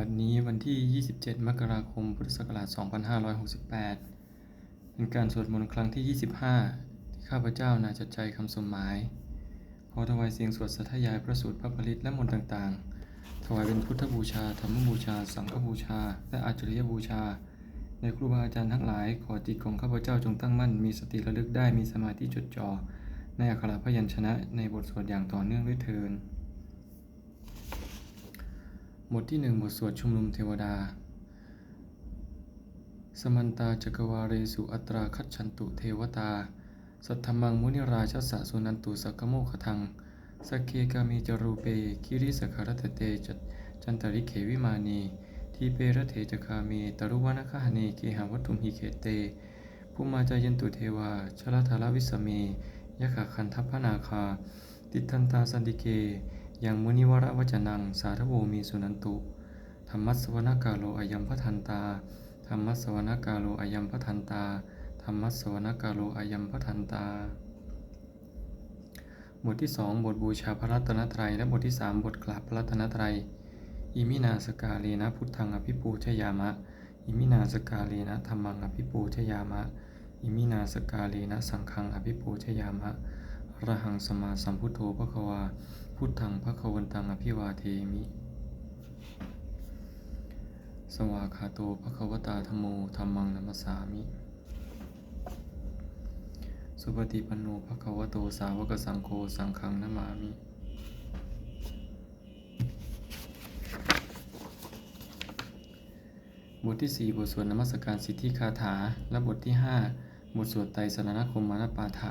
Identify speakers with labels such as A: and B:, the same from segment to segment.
A: บัดนี้วันที่ 27 มกราคม พุทธศักราช 2568 เป็นการสวดมนต์ครั้งที่ 25 ที่ข้าพเจ้านาจัดใจคำสมหมาย ขอถวายเสียงสวดสัทยายพระสูตรพระผลิตและมนต์ต่างๆ ถวายเป็นพุทธบูชา ธรรมบูชา สังฆบูชา และอาจริยบูชา ในครูบาอาจารย์ทั้งหลาย ขอจิตของข้าพเจ้าจงตั้งมั่น มีสติระลึกได้ มีสมาธิจดจ่อ ในอักขระพยัญชนะ ในบทสวดอย่างต่อเนื่องด้วยเทิน บทที่หนึ่งบทสวดชุมนุมเทวดา สมันตาจักวาเรสุอัตราคัจฉันตุเทวตา สัทธมังมุนิราชสะสุนันตุสักโมขทังสักเคกามีจรูเปคิริสขารตเตจจันตริเขวิมานีทีเประเทจคามีตรุวนาคหเนเกหาวัตถุมหิเขเตภูมาจายันตุเทวาชลธาลวิสเมยะขะคันทัพพนาคา ติทันตาสันติเก ยังมุนิวระวจนัง สาธโวมีสุนันตุ ธรรมัสวนากาโลอายัมพทันตา ธรรมัสวนากาโลอายัมพทันตา ธรรมัสวนากาโลอายัมพทันตา บทที่สองบทบูชาพระรัตนตรัย และบทที่สามบทกราบพระรัตนตรัย อิมินาสกาเลนะพุทธังอภิปูชยามะ อิมินาสกาเลนะธรรมังอภิปูชยามะ อิมินาสกาเลนะสังฆังอภิปูชยามะระหังสมมาสัมพุทโธพระควา พุทธังพระควันตังอภิวาเทมิ สวากขาโตพระควตาธรรมโมธรรมังนัมสสามิ สุปฏิปันโนภควโตสาวกสังโฆสังฆังนามามิบทที่ 4 บทสวดนมัสการสิทธิคาถา และบทที่ 5 บทสวดไตรสรณคมมานปาฐะ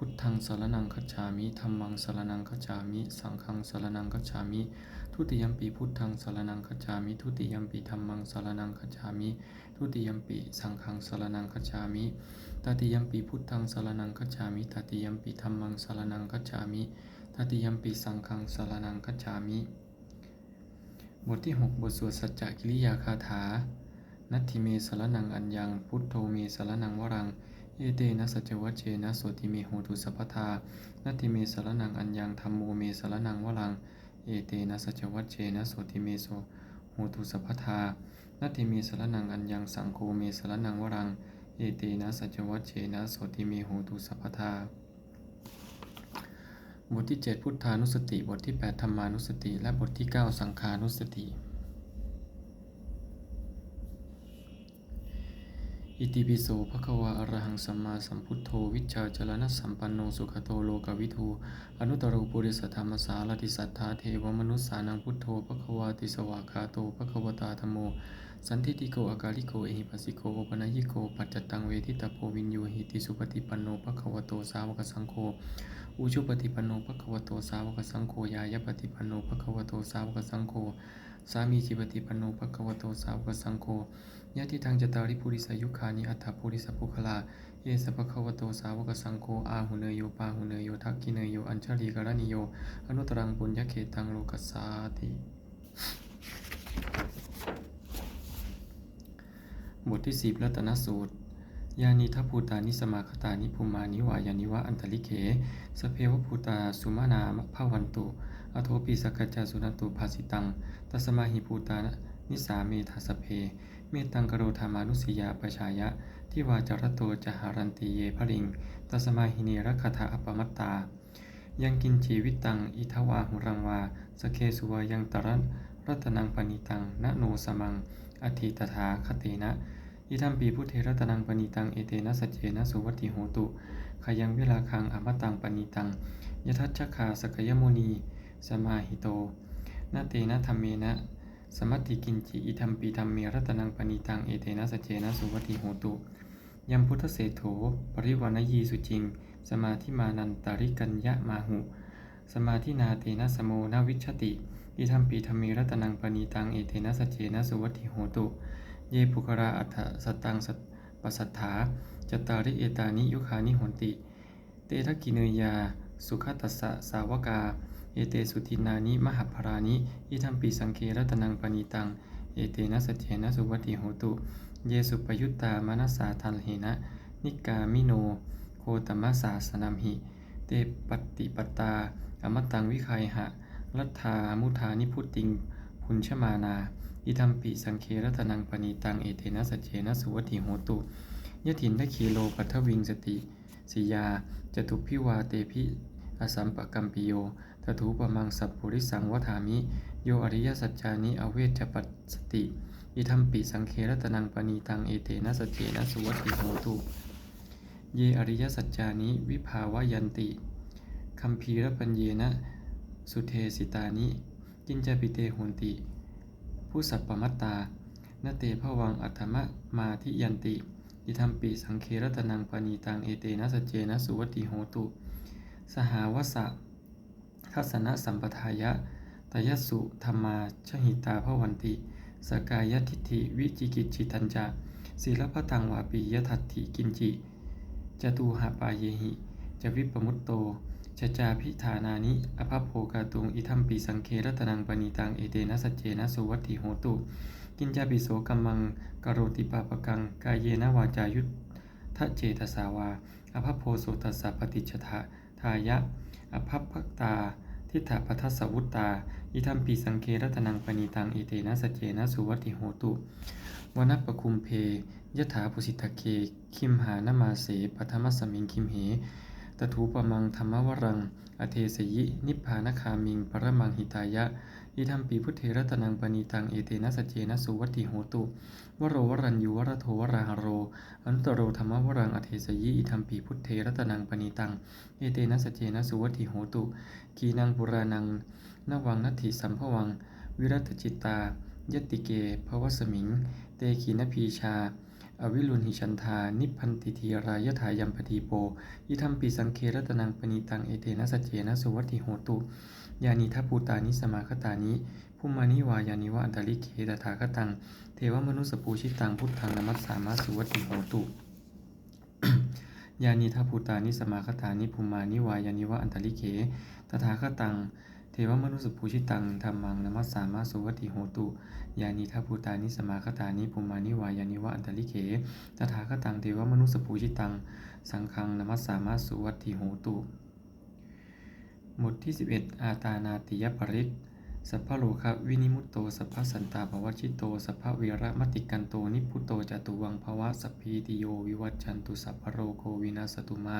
A: พุทธังสารนังคัจฉามิธัมมังสารนังคัจฉามิ สังฆังสารนังคัจฉามิ ทุติยมปีพุทธังสารนังคัจฉามิ ทุติยมปีธัมมังสารนังคัจฉามิ ทุติยมปีสังฆังสารนังคัจฉามิตติยมปีพุทธังสารนังคัจฉามิตติยมปีธัมมังสารนังคัจฉามิตติยมปีสังฆังสารนังคัจฉามิ บทที่ 6 บทสวดสัจจกิริยาคาถา นัตถิเมสารนังอัญญัง พุทโธเมสารนังวรัง เอเตนะสัจวัชเชนะโสติเมโหตุสัพพทานัติเมสารนังอัญญังธรรมโมเมสารนังวรัง เอเตนะสัจวัชเชนะโสติเมโสโหตุสัพพทานัติเมสารนังอัญญังสังโฆเมสารนังวรัง เอเตนะสัจวัชเชนะโสติเมโหตุสัพพทาบทที่ 7 พุทธานุสติ บทที่ 8 ธรรมานุสติ และบทที่ 9 สังขานุสติ อิติปิโสภะควะอระหังสัมมาสัมพุทโธ วิชชาจรณะสัมปันโนสุขโตโลกวิทูอนุตตรปุริสธรรมสารติสัทธาเทวมนุสสานังพุทโธภะควาติสวากาโตภะควตาธโม สันทิติโกอากาลิโกเอหิปัสสิโกโอปนัยิโกปัจจตังเวทิตาโพวินโยหิติสุปฏิปันโนภะควโตสาวกสังโฆอุชุปฏิปันโนภะควโตสาวกสังโฆยายะปฏิปันโนภะควโตสาวกสังโฆ สามีจิปฏิปนโนภะควโตสาวกสังโฆยะทิทางจตาริปุริสยุคานิอัตถปุริสปุคลา เยสภะควโตสาวกสังโฆอาหุเนโยปาหุเนโยทักกิเนโยอัญชลีกรณิโย อนุตรังปุญญเขตังโลกัสสาติบทที่สิบรัตนสูตร ยานิทัพภูตานิสมาคตานิภูมานิวายานิวะอันตลิเขสเพวภูตาสุมานามภาวันตุ อโทปิสกัจจาสุนันตุภาสิตัง ตัสมาหิภูตานิสาเมธาสเพ เมตังกโรธามานุสยาปชายะที่วาจารโตจหารันติเยพริง ตัสมาหิเนรคถาอปมัตตา ยังกินจีวิตตัง อิทวาหุรังวา สเคสุวายังตรันรัตนังปณิตังนโนสมัง อธิตถาคเตนะ อิทัมปีพุทเทรตนังปณิตัง เอเตนะสัจเจนะสุวัติโหตุขยังเวลาคังอมตังปณิตังยทัชชคาสกยมุนี สมาหิโตนาเตนะธรรมเมนะสมัติกินจิอิทัมปีธรรมเมรัตนังปณิตังเอเตนะสัจเจนะสุวัติโหตุยัมพุทธเศโถปริวานยีสุจิง สมาธิมานันตาริกัญญะมาหุ สมาธินาเตนะสโมนาวิชติอิทัมปีธรรมเมรัตนังปณิตังเอเตนะสัจเจนะสุวัติโหตุ เยปุคราอัฏฐสตังสปัสสัทธาจตาริเอตานิยุคานิหนติ เตทะกิเนยา สุขตัสสะสาวกา เอเตสุทินานิ มหพรานิอิทัมปีสังเครัตนังปณิตัง เอเตนะสเจนะสุวัติโหตุ เยสุปยุตตามนัสสาทันเหนะ นิกามิโน โคตมะสาสนัมหิ เตปฏิปตา อมตังวิคัยหะ รัตถามุทานิพุตติงพุญชมานา อิทัมปิสังเครัตนังปณีตังเอเทนะสเจนะสุวัติโหตุยถินทคีโลปัทวิงสติสิยาจตุพิวาเตพิอสัมปกัมปิโยตถูปมังสัพปุริสังวถามิ โยอริยสัจจานิอเวจปัสสติอิทัมปิสังเครัตนังปณีตังเอเตนะสเจนะสุวัติโหตุเยอริยสัจจานิวิภาวยันติคัมภีรปัญเยนะ สุเทสิตานิ กินจปิเตโหนติ ผู้สัพปมัตตา นเตภวังอัตมะมาทิยันติอิทัมปิสังเครตนังปณีตังเอเตนะสเจนะสุวติโหตุ สหาวสะทัสนะสัมปทายะตยสุธรรมาชหิตาภวันติ สกายทิฏฐิวิจิกิจจิตัญจะศีลพตังวาปียทัตถิกินจิจตูหาปายเยหิ จะวิปมุตโต จจาพิธานานิอภพโภกาตุง อิทัมปิสังเครตนังปณีตัง เอเตนะสัจเจนะสุวัตถิโหตุ กินจาปิโสกัมมังกโรติปาปกัง กายเยนะวาจายุทธเจตสาวา อภพโพโสตัสสะปฏิจทะทายะ อภพพตา ทิฏฐปัทสสวุตตา อิทัมปิสังเครตนังปณีตัง เอเตนะสัจเจนะสุวัตถิโหตุวนัปปคุมเพยถาปุสิทธเค คิมหานมาเสปธรรมสมิงคิมเห ตถูปมังธรรมวรัง อเทสยิ นิพพานคามิง ปรมังหิตายะอิทัมปีพุทเทรตนังปณีตัง เอเตนะสเจนะสุวัติโหตุ วโรวรัญยูวรโทวราหโร อันตโรธรรมวรัง อเทสยิ อิทัมปีพุทเทรตนังปณีตัง เอเตนะสเจนะสุวัตติโหตุ กีนังปุรานังนวังนัตถิสัมภวัง วิรัตจิตตายติเกภวสมิง เตขีนพีชา อวิรุณหิชันธา นิพันติทีรายถายัมปทีโปอิทัมปีสังเครตนังปณีตังเอเตนะสัจเจนะสุวัติโหตุ ยานิทัพูตานิสมาคตานิภูมานิวายานิวะอันตริเคตถาคตัง เทวมนุสปูชิตังพุทธังนมัสสามาสุวัติโหตุ ยานิทัพูตานิสมาคตานิภูมานิวายานิวะอันตริเคตถาคตัง เทวมนุสปูชิตังธรรมังนมัสสามาสุวัตถิโหตุ ยานิทัพูตานิสมาคตานิภูมานิวายานิวะอันตริเคตถาคตังเทวมนุสปูชิตัง สังฆังนมัสสามาสุวัตถิโหตุหมดที่ 11 อาตานาติยปริกสัพพโลคะวินิมุตโต สัพพสันตาภวัชิโต สัพพเวระมติกันโต นิพพุโตจตุวังภวะสัพพีติโย วิวัจจันตุ สัพพโรโควินาสตุมา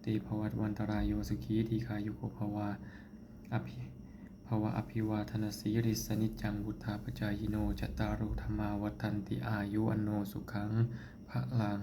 A: เตภวัตวันตรายโยสุขีทีคายุโกภวา อภิภวะอภิวาทนาสีริสนิจังบุทธาปจายโนจตารุธรรมาวัตันติอายุอนโนสุขังพระลัง